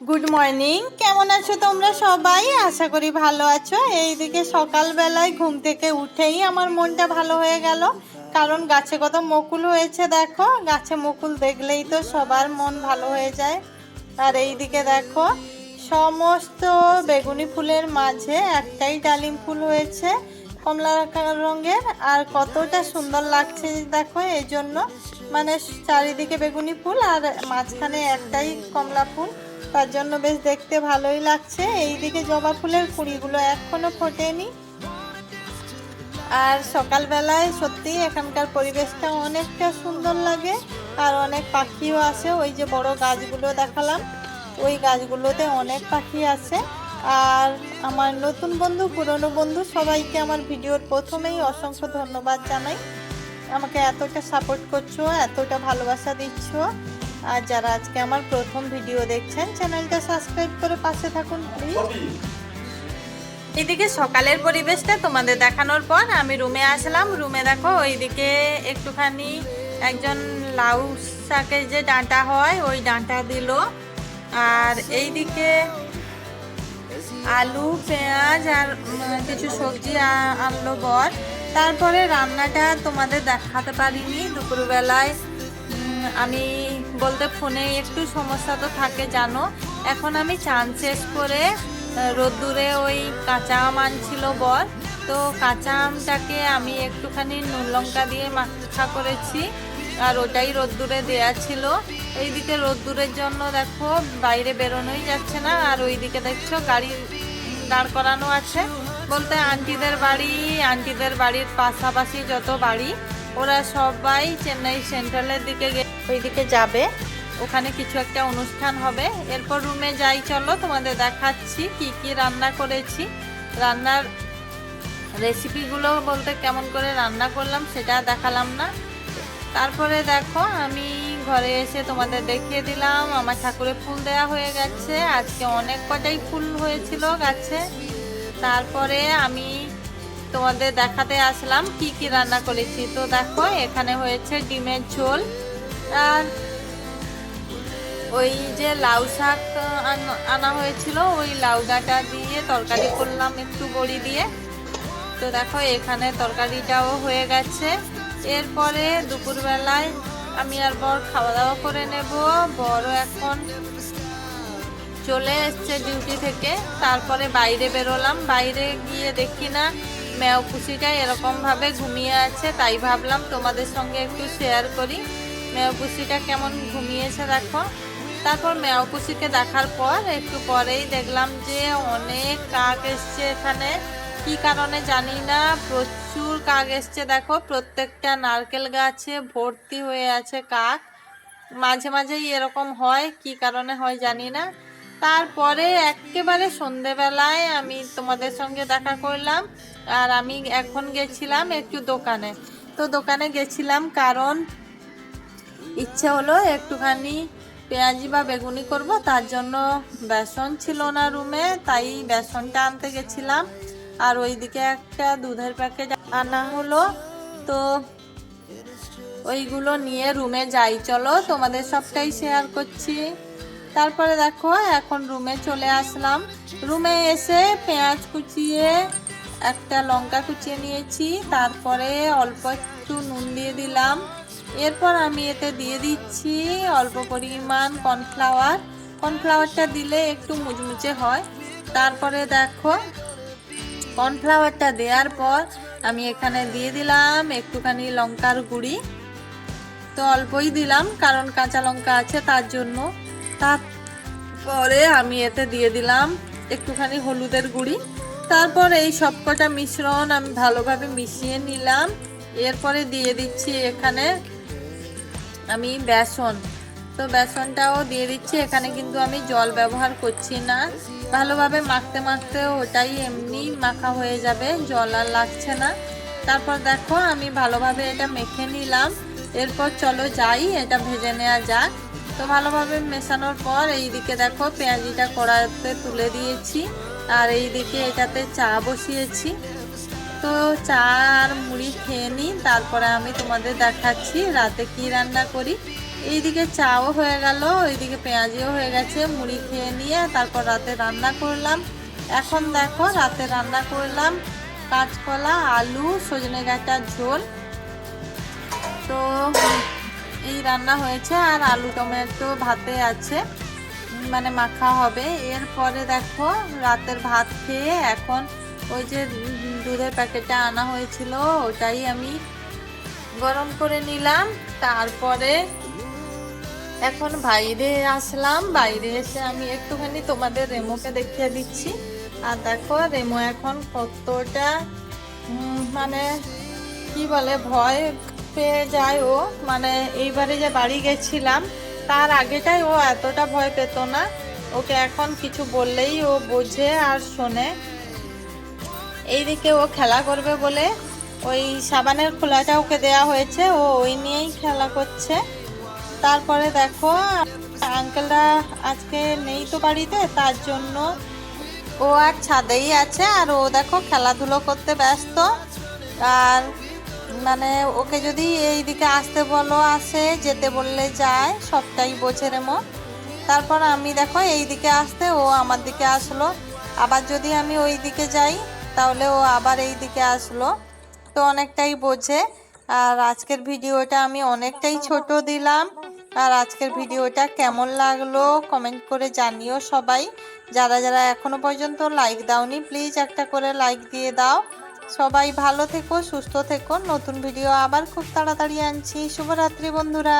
Good morning কেমন আছো তোমরা সবাই? আশা করি ভালো আছো। এইদিকে সকালবেলায় ঘুম থেকে উঠেই আমার মনটা ভালো হয়ে গেল। কারণ গাছে কত মুকুল হয়েছে, দেখো। গাছে মুকুল দেখলেই তো সবার মন ভালো হয়ে যায়। আর এইদিকে দেখো, সমস্ত বেগুনি ফুলের মাঝে একটাই ডালিম ফুল হয়েছে, কমলা রঙের। আর কতটা সুন্দর লাগছে দেখো এই জন্য মানে চারিদিকে বেগুনি ফুল আর মাঝখানে একটাই কমলা ফুল। তার জন্য বেশ দেখতে ভালোই লাগছে। এইদিকে জবা ফুলের কুড়িগুলো এখনও ফোটেনি। আর সকালবেলায় সত্যি এখানকার পরিবেশটা অনেকটা সুন্দর লাগে। আর অনেক পাখিও আসে ওই যে বড় গাছগুলো দেখালাম, ওই গাছগুলোতে অনেক পাখি আছে। আর আমার নতুন বন্ধু, পুরনো বন্ধু সবাইকে আমার ভিডিওর প্রথমেই অসংখ্য ধন্যবাদ জানাই। আমাকে এতটা সাপোর্ট করছ, এতটা ভালোবাসা দিচ্ছ। আর যারা আজকে আমার প্রথম ভিডিও দেখছেন চ্যানেলটা সাবস্ক্রাইব করে পাশে থাকুন প্লিজ এদিকে সকালের পরিবেশটা তোমাদের দেখানোর পর আমি রুমে আসলাম। রুমে দেখো ওইদিকে একটুখানি একজন লাউ শাকের যে ডাঁটা হয় ওই ডাঁটা দিল। আর এইদিকে আলু পেঁয়াজ আর কিছু সবজি আনলো বর। তারপরে রান্নাটা তোমাদের দেখাতে পারিনি। দুপুরবেলায় আমি বলতে ফোনে একটু সমস্যা তো থাকে, জানো। এখন আমি চান শেষ করে রোদ্দুরে ওই কাঁচা আম আনছিল বর। তো কাঁচা আমটাকে আমি একটুখানি নুন লঙ্কা দিয়ে মাখা করেছি, আর ওটাই রোদ্দুরে দেয়া ছিল। এইদিকে রোদ্দুরের জন্য দেখো বাইরে বেরোনোই যাচ্ছে না, আর ওইদিকে দেখছ গাড়ি দাঁড় করানো আছে। বলতে আন্টিদের বাড়ি, আন্টিদের বাড়ির পাশাপাশি যত বাড়ি ওরা সবাই চেন্নাই সেন্ট্রালের দিকে গে- ওইদিকে যাবে। ওখানে কিছু একটা অনুষ্ঠান হবে। এরপর রুমে যাই, চলো তোমাদের দেখাচ্ছি কি কি রান্না করেছি। রান্নার রেসিপিগুলো বলতে কেমন করে রান্না করলাম সেটা দেখালাম না। তারপরে দেখো, আমি ঘরে এসে তোমাদের দেখিয়ে দিলাম, আমার ঠাকুরের ফুল দেয়া হয়ে গেছে। আজকে অনেক কটাই ফুল হয়েছিল গাছে। তারপরে আমি তোমাদের দেখাতে আসলাম কি কি রান্না করেছি। তো দেখো, এখানে হয়েছে ডিমের ঝোল আর ওই যে লাউ শাক আন- হয়েছিল। ওই লাউ ডাঁটা দিয়ে তরকারি করলাম একটু বড়ি দিয়ে। তো দেখো, এখানে তরকারিটাও হয়ে গেছে। এরপরে দুপুরবেলায় আমি আর বর খাওয়া দাওয়া করে নেব। বড় এখন চলে এসছে ডিউটি থেকে। তারপরে বাইরে বেরোলাম। বাইরে গিয়ে দেখি না ম্যাও পুষিটা এরকমভাবে ঘুমিয়ে আছে, তাই ভাবলাম তোমাদের সঙ্গে একটু শেয়ার করি। ম্যাও পুষিটা কেমন ঘুমিয়েছে দেখো। তারপর ম্যাও পুষিকে দেখার পর একটু পরেই দেখলাম যে অনেক কাক এসছে এখানে। কি কারণে জানি না, প্রচুর কাক এসছে দেখো, প্রত্যেকটা নারকেল গাছে ভর্তি হয়ে আছে কাক। মাঝে মাঝেই এরকম হয়, কি কারণে হয় জানি না। তারপরে একেবারে সন্ধেবেলায় আমি তোমাদের সঙ্গে দেখা করলাম। আর আমি এখন গেছিলাম একটু দোকানে। তো দোকানে গেছিলাম কারণ ইচ্ছে হলো একটুখানি পেঁয়াজি বা বেগুনি করব, তার জন্য বেসন ছিল না রুমে, তাই বেসনটা আনতে গেছিলাম। আর ওইদিকে একটা দুধের প্যাকেট আনা হলো। তো ওইগুলো নিয়ে রুমে যাই, চলো তোমাদের সবটাই শেয়ার করছি। তারপরে দেখো, এখন রুমে চলে আসলাম। রুমে এসে পেঁয়াজ কুচিয়ে একটা লঙ্কা কুচিয়ে নিয়েছি, তারপরে অল্প একটু নুন দিয়ে দিলাম। এরপর আমি এতে দিয়ে দিচ্ছি অল্প পরিমাণ কর্নফ্লাওয়ার। কর্নফ্লাওয়ারটা দিলে একটু মুচমুচে হয়। তারপরে দেখো, কর্নফ্লাওয়ারটা দেওয়ার পর আমি এখানে দিয়ে দিলাম একটুখানি লঙ্কার গুঁড়ি। তো অল্পই দিলাম, কারণ কাঁচা লঙ্কা আছে তার জন্য। তারপরে আমি এতে দিয়ে দিলাম একটুখানি হলুদের গুঁড়ি। তারপর এই সবকটা মিশ্রণ আমি ভালোভাবে মিশিয়ে নিলাম। এরপরে দিয়ে দিচ্ছি এখানে আমি বেসন। তো বেসনটাও দিয়ে দিচ্ছি, এখানে কিন্তু আমি জল ব্যবহার করছি না। ভালোভাবে মাখতে মাখতে ওটাই এমনি মাখা হয়ে যাবে, জল আর লাগছে না। তারপর দেখো আমি ভালোভাবে এটা মেখে নিলাম। এরপর চলো যাই, এটা ভেজে নেওয়া যাক। তো ভালোভাবে মেশানোর পর এইদিকে দেখো পেঁয়াজিটা কড়াতে তুলে দিয়েছি। আর এইদিকে এটাতে চা বসিয়েছি। তো চা আর মুড়ি খেয়ে নিই, তারপরে আমি তোমাদের দেখাচ্ছি রাতে কি রান্না করি। এইদিকে চাও হয়ে গেল এইদিকে পেঁয়াজিও হয়ে গেছে, মুড়ি খেয়ে নিয়ে তারপর রাতে রান্না করলাম। এখন দেখো রাতে রান্না করলাম কাঁচকলা, আলু, সজনে ডাঁটার ঝোল। তো এই রান্না হয়েছে আর আলু টমেটো ভাতে আছে। মানে মাখা হবে। এরপরে দেখো রাতের ভাত খেয়ে এখন ওই যে দুধের প্যাকেটটা আনা হয়েছিল, ওটাই আমি গরম করে নিলাম। তারপরে এখন বাইরে আসলাম। বাইরে এসে আমি একটুখানি তোমাদের রেমোকে দেখিয়ে দিচ্ছি। আর দেখো রেমো এখন কতটা মানে কি বলে, ভয় পেয়ে যায় ও। মানে এইবারে যে বাড়ি গেছিলাম তার আগেটাই ও এতটা ভয় পেত না। ওকে এখন কিছু বললেই ও বোঝে আর শোনে। এইদিকে ও খেলা করবে বলে ওই সাবানের খোলাটা ওকে দেয়া হয়েছে। ও ওই নিয়েই খেলা করছে। তারপরে দেখো আঙ্কেলরা আজকে নেই তো বাড়িতে, তার জন্য ও আর ছাদেই আছে। আর ও দেখো খেলাধুলো করতে ব্যস্ত। আর মানে ওকে যদি এই দিকে আসতে বলো, আসে, যেতে বললে যায়, সবটাই বোঝে রেমো তারপর আমি দেখো এই দিকে আসতে ও আমার দিকে আসলো। আবার যদি আমি ওই দিকে যাই, তাহলে ও আবার এই দিকে আসলো। তো অনেকটাই বোঝে। আর আজকের ভিডিওটা আমি অনেকটাই ছোট দিলাম। আর আজকের ভিডিওটা কেমন লাগল কমেন্ট করে জানিও সবাই। যারা যারা এখনও পর্যন্ত লাইক দাওনি, প্লিজ একটা করে লাইক দিয়ে দাও। সবাই ভালো থেকো সুস্থ থেকো। নতুন ভিডিও আবার খুব তাড়াতাড়ি আনছি। শুভরাত্রি বন্ধুরা।